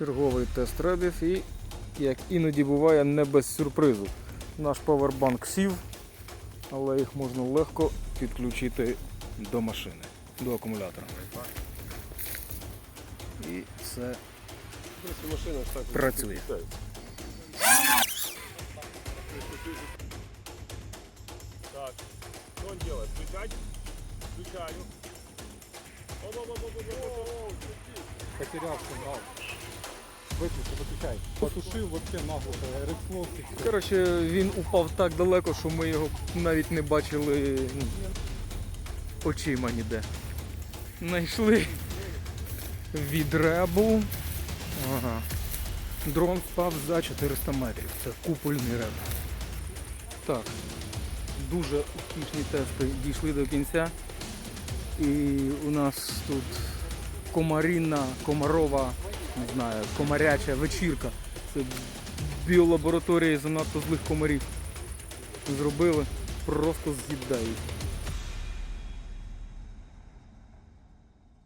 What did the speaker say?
Черговий тест ребів і, як іноді буває, не без сюрпризу. Наш павербанк сів, але їх можна легко підключити до машини, до акумулятора. І все Працює. Так, что он делает? Включать? Включаю. О-о-о-о-о-о-о. Сигнал. Виключи, виключай. Потушив вообще наглухо, рекспловки. Коротше, він упав так далеко, що ми його навіть не бачили ну, очима ніде. Знайшли відребу. Ага. Дрон впав за 400 метрів. Це купольний реб. Так. Дуже успішні тести дійшли до кінця. І у нас тут комарінна, комарова, не знаю, комаряча вечірка. Це біолабораторії занадто злих комарів. Зробили, просто з'їдають.